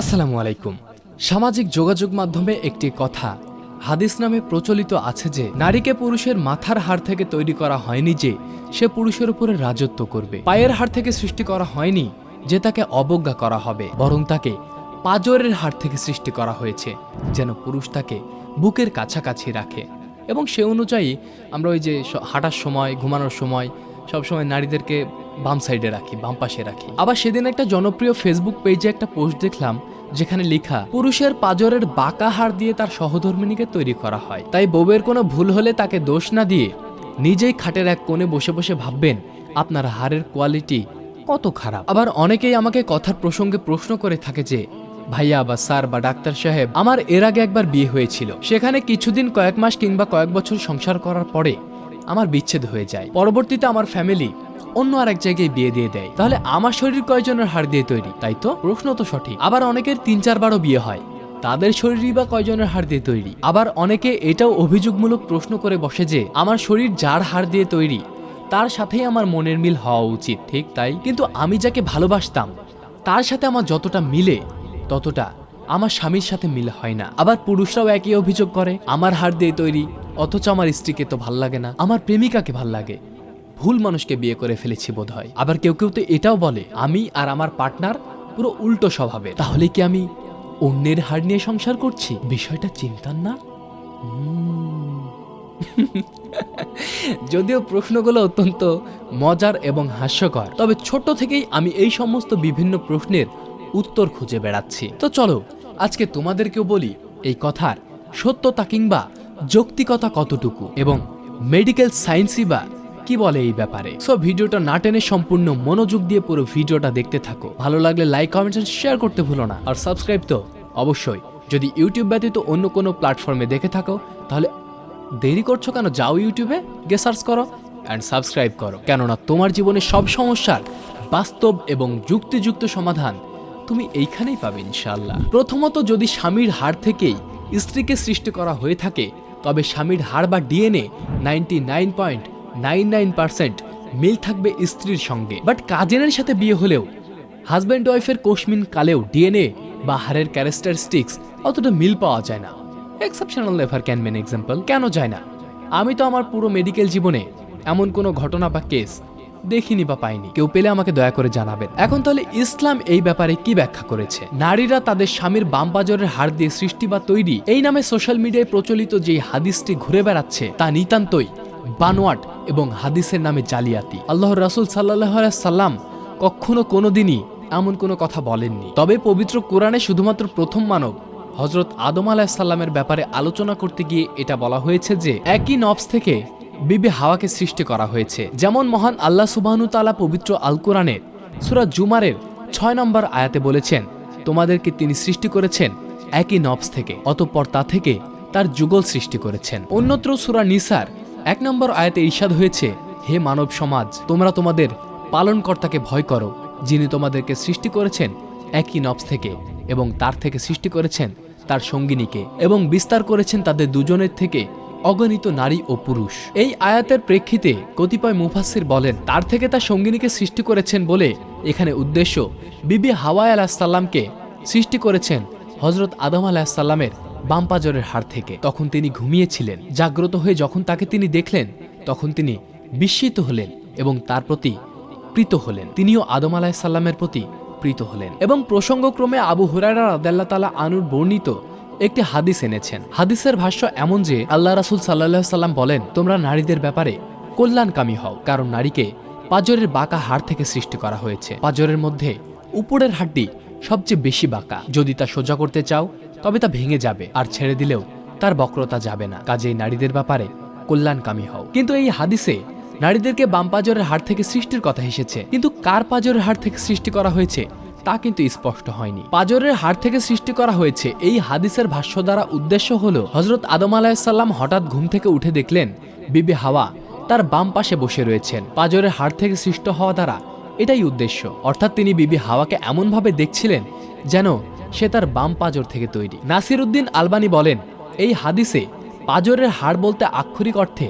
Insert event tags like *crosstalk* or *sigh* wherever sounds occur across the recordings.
আসসালামু আলাইকুম। সামাজিক যোগাযোগ মাধ্যমে একটি কথা। হাদিস নামে প্রচলিত আছে যে, নারীকে পুরুষের মাথার হাড় থেকে তৈরি করা হয়নি যে, সে পুরুষের উপরে রাজত্ব করবে। পায়ের হাড় থেকে সৃষ্টি করা হয়নি যে, তাকে অবজ্ঞা করা হবে, বরং তাকে পাজরের হাড় থেকে সৃষ্টি করা হয়েছে, যেন পুরুষ তাকে বুকের কাছাকাছি রাখে। এবং সে অনুযায়ী আমরা ওই যে হাঁটার সময়, ঘুমানোর সময়, সবসময় নারীদেরকে বাম সাইডে রাখি, বাম পাশে রাখি। আবার সেদিন একটা জনপ্রিয় ফেসবুক পেজে একটা পোস্ট দেখলাম, যেখানে লেখা, পুরুষের পাজরের বাঁকা হাড় দিয়ে তার সহধর্মিনীকে তৈরি করা হয়। তাই বউয়ের কোনো ভুল হলে তাকে দোষ না দিয়ে নিজেই খাটের এক কোণে বসে বসে ভাববেন, আপনার হাড়ের কোয়ালিটি কত খারাপ? আবার অনেকেই আমাকে কথার প্রসঙ্গে প্রশ্ন করে থাকে যে, ভাইয়া বা স্যার বা ডাক্তার সাহেব, আমার এর আগে একবার বিয়ে হয়েছিল। সেখানে কিছুদিন কয়েক মাস কিংবা কয়েক বছর সংসার করার পরে আমার বিচ্ছেদ হয়ে যায়। পরবর্তীতে আমার ফ্যামিলি অন্য আরেক জায়গায় বিয়ে দিয়ে দেয়। তাহলে আমার শরীর কয়জনের হাড় দিয়ে তৈরি, তাই তো? প্রশ্ন তো সঠিক। আবার অনেকের তিন চারবারও বিয়ে হয়। তাদের শরীরই বা কয়জনের হাড় দিয়ে তৈরি? আবার অনেকে এটাও অভিযোগমূলক প্রশ্ন করে বসে যে, আমার শরীর যার হাড় দিয়ে তৈরি, তার সাথেই আমার মনের মিল হওয়া উচিত, ঠিক তাই? কিন্তু আমি যাকে ভালোবাসতাম, তার সাথে আমার যতটা মিলে, ততটা আমার স্বামীর সাথে মিল হয় না। আবার পুরুষরাও একই অভিযোগ করে, আমার হাড় দিয়ে তৈরি, অথচ আমার স্ত্রীকে তো ভালো লাগে না, আমার প্রেমিকাকে ভালো লাগে। ভুল মানুষকে বিয়ে করে ফেলেছি বোধ হয় আবার কেউ কেউ তো এটাও বলে, আমি আর আমার পার্টনার পুরো উল্টো স্বভাবে তাহলে কি আমি অন্যের হাড় নিয়ে সংসার করছি? বিষয়টা চিন্তার না? *laughs* যদিও প্রশ্নগুলো অত্যন্ত মজার এবং হাস্যকর, তবে ছোট থেকেই আমি এই সমস্ত বিভিন্ন প্রশ্নের উত্তর খুঁজে বেড়াচ্ছি। তো চলো, আজকে তোমাদেরকেও বলি, এই কথার সত্যতা কিংবা যৌক্তিকতা কতটুকু এবং মেডিকেল সায়েন্সই বা কি বলে এই ব্যাপারে? সো ভিডিওটা না টেনে সম্পূর্ণ মনোযোগ দিয়ে পুরো ভিডিওটা দেখতে থাকো। ভালো লাগলে লাইক কমেন্ট শেয়ার করতে ভুলো না। আর সাবস্ক্রাইব তো অবশ্যই। যদি ইউটিউব ব্যতীত অন্য কোনো প্ল্যাটফর্মে দেখে থাকো, তাহলে দেরি করছ কেন? যাও ইউটিউবে গে সার্চ করো অ্যান্ড সাবস্ক্রাইব করো। কেননা তোমার জীবনে সব সমস্যার বাস্তব এবং যুক্তিযুক্ত সমাধান তুমি এইখানেই পাবে ইনশাল্লাহ প্রথমত যদি স্বামীর হাড় থেকেই স্ত্রীকে সৃষ্টি করা হয়ে থাকে, তবে স্বামীর হাড় বা DNA ninety nine point nine nine percent মিল থাকবে স্ত্রীর সঙ্গে। বাট কাজিনের সাথে বিয়ে হলেও হাজব্যান্ড ওয়াইফের কোশমিন কালেও ডিএনএ বা হাড়ের ক্যারেক্টারিস্টিক্স অতটা মিল পাওয়া যায় না। এক্সেপশনাল লেভার ক্যান মেন এক্সাম্পল কেন যায় না? আমি তো আমার পুরো মেডিকেল জীবনে এমন কোনো ঘটনা বা কেস দেখিনি বা পাইনি। কেউ পেলে আমাকে দয়া করে জানাবেন। এখন তাহলে ইসলাম এই ব্যাপারে কি ব্যাখ্যা করেছে? নারীরা তাদের স্বামীর বাম পাজরের হাড় দিয়ে সৃষ্টি বা তৈরি এই নামে সোশ্যাল মিডিয়ায় প্রচলিত যে হাদিসটি ঘুরে বেড়াচ্ছে তা নিতান্তই বানোয়াট এবং হাদিসের নামে জালিয়াতি। আল্লাহর রাসুল সাল্লাহ সাল্লাম কখনো কোনোদিনই এমন কোনো কথা বলেননি। তবে পবিত্র কোরআনে শুধুমাত্র প্রথম মানব হজরত আদম আলাহিসাল্লামের ব্যাপারে আলোচনা করতে গিয়ে এটা বলা হয়েছে যে, একই নবস থেকে বিবি হাওয়াকে সৃষ্টি করা হয়েছে। যেমন মহান আল্লাহ সুবাহনু তালা পবিত্র আল কোরআনের সুরা জুমারের ছয় নম্বর আয়াতে বলেছেন, তোমাদেরকে তিনি সৃষ্টি করেছেন একই নবস থেকে, অতঃপর তা থেকে তার যুগল সৃষ্টি করেছেন। অন্যত্র সুরা নিসার এক নম্বর আয়াতে ঈর্ষাদ হয়েছে, হে মানব সমাজ, তোমরা তোমাদের পালনকর্তাকে ভয় করো, যিনি তোমাদেরকে সৃষ্টি করেছেন একই নবস থেকে এবং তার থেকে সৃষ্টি করেছেন তার সঙ্গিনীকে এবং বিস্তার করেছেন তাদের দুজনের থেকে অগণিত নারী ও পুরুষ। এই আয়াতের প্রেক্ষিতে কতিপয় মুফাসির বলেন, তার থেকে তার সঙ্গিনীকে সৃষ্টি করেছেন বলে এখানে উদ্দেশ্য বিবি হাওয়াই আলাহিসাল্লামকে সৃষ্টি করেছেন হজরত আদম আলাহিসাল্লামের বামপাজরের হাড় থেকে। তখন তিনি ঘুমিয়েছিলেন। জাগ্রত হয়ে যখন তাকে তিনি দেখলেন, তখন তিনি বিস্মিত হলেন এবং তার প্রতি প্রীত হলেন। তিনিও আদম আলাহিসাল্লামের প্রতি প্রীত হলেন এবং প্রসঙ্গক্রমে আবু হুরায়রা রাদাল্লাহ তালা আনুর বর্ণিত একটি হাদিস এনেছেন। হাদিসের ভাষ্য এমন যে, আল্লাহ রাসুল সাল্লাহ সাল্লাম বলেন, তোমরা নারীদের ব্যাপারে কল্যাণকামী হও, কারণ নারীকে পাজরের বাঁকা হাড় থেকে সৃষ্টি করা হয়েছে। পাজরের মধ্যে উপরের হাড্ডি সবচেয়ে বেশি বাঁকা। যদি তা সোজা করতে চাও তবে তা ভেঙে যাবে আর ছেড়ে দিলেও তার বক্রতা যাবে না। কাজেই নারীদের ব্যাপারে কল্যাণকামী হও। কিন্তু এই হাদিসে নারীদেরকে বাম পাজরের হাড় থেকে সৃষ্টির কথা এসেছে। কিন্তু কার পাজরের হাড় থেকে সৃষ্টি করা হয়েছে তা কিন্তু স্পষ্ট হয়নি। পাজরের হাড় থেকে সৃষ্টি করা হয়েছে এই হাদিসের ভাষ্য দ্বারা উদ্দেশ্য হলো হজরত আদম আলাহিসাল্লাম হঠাৎ ঘুম থেকে উঠে দেখলেন, বিবি হাওয়া তার বাম পাশে বসে রয়েছেন। পাজরের হাড় থেকে সৃষ্ট হওয়া দ্বারা এটাই উদ্দেশ্য। অর্থাৎ তিনি বিবি হাওয়াকে এমনভাবে দেখছিলেন যেন সে তার বাম পাজর থেকে তৈরি। নাসির উদ্দিন আলবানি বলেন, এই হাদিসে পাজরের হাড় বলতে আক্ষরিক অর্থে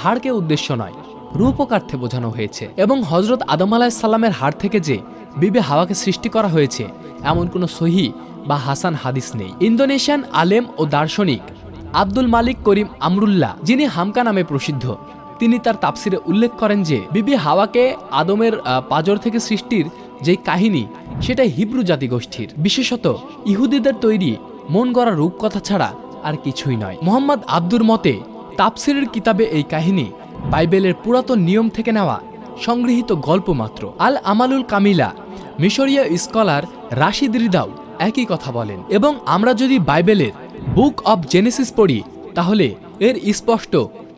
হাড়কে উদ্দেশ্য নয়, রূপকার্থে বোঝানো হয়েছে এবং হজরত আদম আলাহিসাল্লামের হাড় থেকে যে বিবে হাওয়াকে সৃষ্টি করা হয়েছে, এমন কোনো সহি বা হাসান হাদিস নেই। ইন্দোনেশিয়ান আলেম ও দার্শনিক আব্দুল মালিক করিম আমরুল্লাহ, যিনি হামকা নামে প্রসিদ্ধ, তিনি তার তাপসিরে উল্লেখ করেন যে, বিবি হাওয়াকে আদমের পাজর থেকে সৃষ্টির যে কাহিনী সেটা হিব্রু জাতিগোষ্ঠীর। বিশেষত ইহুদিদের তৈরি মন গড়া রূপকথা ছাড়া আর কিছুই নয়। মোহাম্মদ আব্দুর মতে তাপসিরের কিতাবে এই কাহিনী বাইবেলের পুরাতন নিয়ম থেকে নেওয়া সংগৃহীত গল্প মাত্র। আল আমালুল কামিলা, মিশরীয় স্কলার রাশিদ রিদাও একই কথা বলেন। এবং আমরা যদি বাইবেলের বুক অব জেনেসিস পড়ি, তাহলে এর স্পষ্ট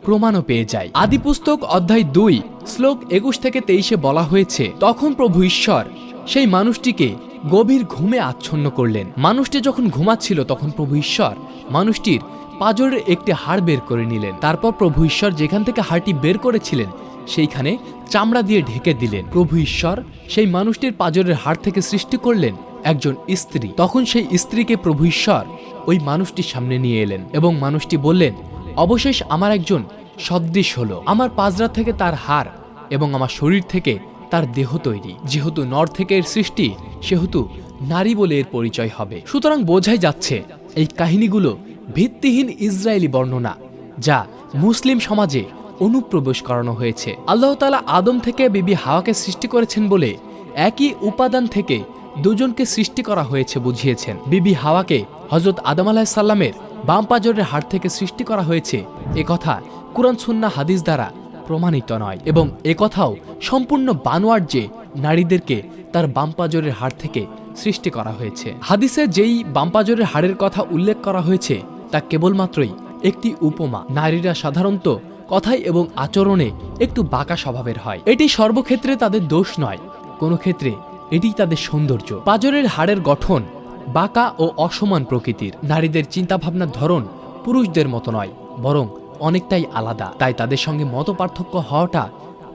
প্রমাণও পেয়ে যায় আদিপুস্তক অধ্যায় দুই, শ্লোক একুশ থেকে তেইশে বলা হয়েছে, তখন প্রভু ঈশ্বর সেই মানুষটিকে গভীর ঘুমে আচ্ছন্ন করলেন। মানুষটি যখন ঘুমাচ্ছিল, তখন প্রভু ঈশ্বর মানুষটির পাজরের একটি হাড় বের করে নিলেন। তারপর প্রভু ঈশ্বর যেখান থেকে হাড়টি বের করেছিলেন, সেইখানে চামড়া দিয়ে ঢেকে দিলেন। প্রভু ঈশ্বর সেই মানুষটির পাজরের হাড় থেকে সৃষ্টি করলেন একজন স্ত্রী। তখন সেই স্ত্রীকে প্রভু ঈশ্বর ওই মানুষটির সামনে নিয়ে এলেন এবং মানুষটি বললেন, অবশেষ আমার একজন সদৃশ হলো। আমার পাজরা থেকে তার হাড় এবং আমার শরীর থেকে তার দেহ তৈরি। যেহেতু নর থেকে এর সৃষ্টি, সেহেতু নারী বলে এর পরিচয় হবে। সুতরাং বোঝাই যাচ্ছে, এই কাহিনীগুলো ভিত্তিহীন ইসরায়েলি বর্ণনা, যা মুসলিম সমাজে অনুপ্রবেশ করানো হয়েছে। আল্লাহ তালা আদম থেকে বিবি হাওয়াকে সৃষ্টি করেছেন বলে একই উপাদান থেকে দুজনকে সৃষ্টি করা হয়েছে বুঝিয়েছেন। বিবি হাওয়াকে হজরত আদম বাম পাজরের হাড় থেকে সৃষ্টি করা হয়েছে। এ কথা কুরআন সুন্না হাদিস দ্বারা প্রমাণিত নয় এবং এ কথাও সম্পূর্ণ বানোয়ার যে নারীদেরকে তার বামপাজরের হাড় থেকে সৃষ্টি করা হয়েছে। হাদিসে যেই বামপাজরের হাড়ের কথা উল্লেখ করা হয়েছে, তা কেবলমাত্রই একটি উপমা। নারীরা সাধারণত কথায় এবং আচরণে একটু বাঁকা স্বভাবের হয়। এটি সর্বক্ষেত্রে তাদের দোষ নয়, কোনো ক্ষেত্রে এটি তাদের সৌন্দর্য। পাজরের হাড়ের গঠন বাঁকা ও অসমান প্রকৃতির। নারীদের চিন্তাভাবনার ধরন পুরুষদের মতো নয়, বরং অনেকটাই আলাদা। তাই তাদের সঙ্গে মত পার্থক্য হওয়াটা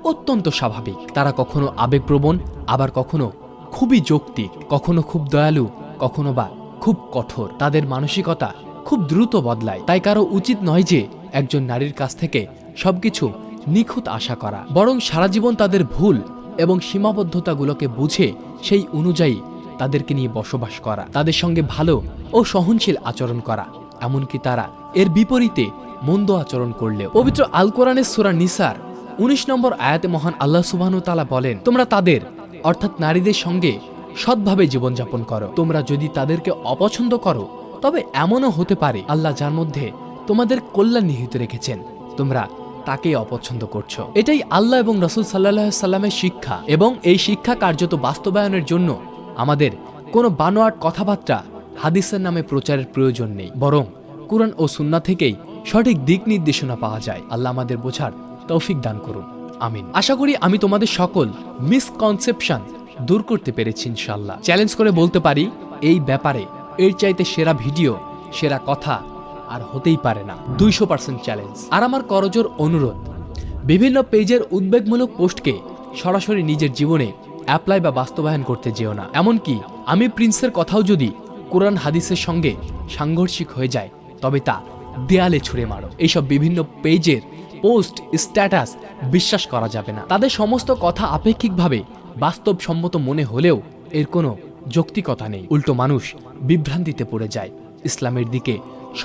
অত্যন্ত স্বাভাবিক। তারা কখনো আবেগপ্রবণ, আবার কখনো খুবই যৌক্তিক। কখনো খুব দয়ালু, কখনো বা খুব কঠোর। তাদের মানসিকতা খুব দ্রুত বদলায়। তাই কারও উচিত নয় যে একজন নারীর কাছ থেকে সবকিছু নিখুঁত আশা করা। বরং সারা জীবন তাদের ভুল এবং সীমাবদ্ধতাগুলোকে বুঝে সেই অনুযায়ী তাদেরকে নিয়ে বসবাস করা। তাদের সঙ্গে ভালো ও সহনশীল আচরণ করা। এমনকি তারা এর বিপরীতে মন্দ আচরণ করলেও। পবিত্র আল কোরআনের সুরা নিসার উনিশ নম্বর আয়াতে মহান আল্লাহ সুবাহনু তালা বলেন, তোমরা তাদের, অর্থাৎ নারীদের সঙ্গে সৎভাবে জীবনযাপন করো। তোমরা যদি তাদেরকে অপছন্দ করো, তবে এমনও হতে পারে, আল্লাহ যার মধ্যে তোমাদের কল্যাণ নিহিত রেখেছেন, তোমরা তাকে অপছন্দ করছ। এটাই আল্লাহ এবং রসুল সাল্লাহ সাল্লামের শিক্ষা এবং এই শিক্ষা কার্যত বাস্তবায়নের জন্য আমাদের কোনো বানোয়াট কথাবার্তা হাদিসের নামে প্রচারের প্রয়োজন নেই। বরং কুরআন ও সুন্না থেকেই সঠিক দিক নির্দেশনা পাওয়া যায়। আল্লাহ আমাদের বোঝার তৌফিক দান করুন। আমিন। আশা করি আমি তোমাদের সকল মিসকনসেপশন দূর করতে পেরেছি ইনশাল্লাহ চ্যালেঞ্জ করে বলতে পারি, এই ব্যাপারে এর চাইতে সেরা ভিডিও, সেরা কথা আর হতেই পারে না। দুইশো পার্সেন্ট চ্যালেঞ্জ আর আমার করজোর অনুরোধ, বিভিন্ন পেজের উদ্বেগমূলক পোস্টকে সরাসরি নিজের জীবনে অ্যাপ্লাই বা বাস্তবায়ন করতে যেও না। এমনকি আমি প্রিন্সের কথাও যদি কোরআন হাদিসের সঙ্গে সাংঘর্ষিক হয়ে যায়, তবে তা দেয়ালে ছুঁড়ে মারো। এইসব বিভিন্ন পেজের পোস্ট স্ট্যাটাস বিশ্বাস করা যাবে না। তাদের সমস্ত কথা আপেক্ষিকভাবে বাস্তবসম্মত মনে হলেও এর কোনো যৌক্তিকতা নেই। উল্টো মানুষ বিভ্রান্তিতে পড়ে যায়, ইসলামের দিকে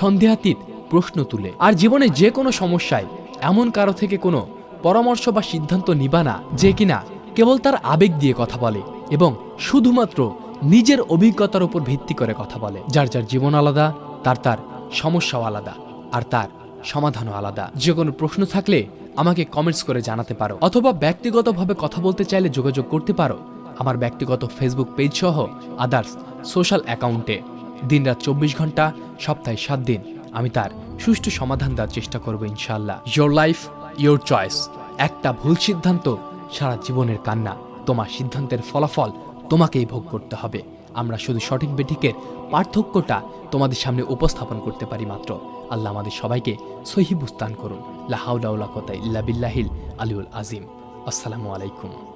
সন্দেহাতীত প্রশ্ন তুলে। আর জীবনে যে কোনো সমস্যায় এমন কারও থেকে কোনো পরামর্শ বা সিদ্ধান্ত নিবা না, যে কিনা কেবল তার আবেগ দিয়ে কথা বলে এবং শুধুমাত্র নিজের অভিজ্ঞতার উপর ভিত্তি করে কথা বলে। যার যার জীবন আলাদা, তার তার সমস্যাও আলাদা, আর তার সমাধানও আলাদা। যে কোনো প্রশ্ন থাকলে আমাকে কমেন্টস করে জানাতে পারো। অথবা ব্যক্তিগতভাবে কথা বলতে চাইলে যোগাযোগ করতে পারো। আমার ব্যক্তিগত ফেসবুক পেজ সহ আদার্স সোশ্যাল অ্যাকাউন্টে দিনরাত চব্বিশ ঘণ্টা, সপ্তাহে সাত দিন। আমি তার সুষ্ঠু সমাধান দেওয়ার চেষ্টা করব ইনশাল্লাহ ইয়োর লাইফ ইয়োর চয়েস একটা ভুল সিদ্ধান্ত সারা জীবনের কান্না। তোমার সিদ্ধান্তের ফলাফল তোমাকেই ভোগ করতে হবে। আমরা শুধু সঠিক বেঠিকের পার্থক্যটা তোমাদের সামনে উপস্থাপন করতে পারি মাত্র। আল্লাহ আমাদের সবাইকে সহি বুস্তান করুন লাহাউলাউলা কথা ইল্লা বিল্লাহিল আলিউল আজিম আসসালামু আলাইকুম।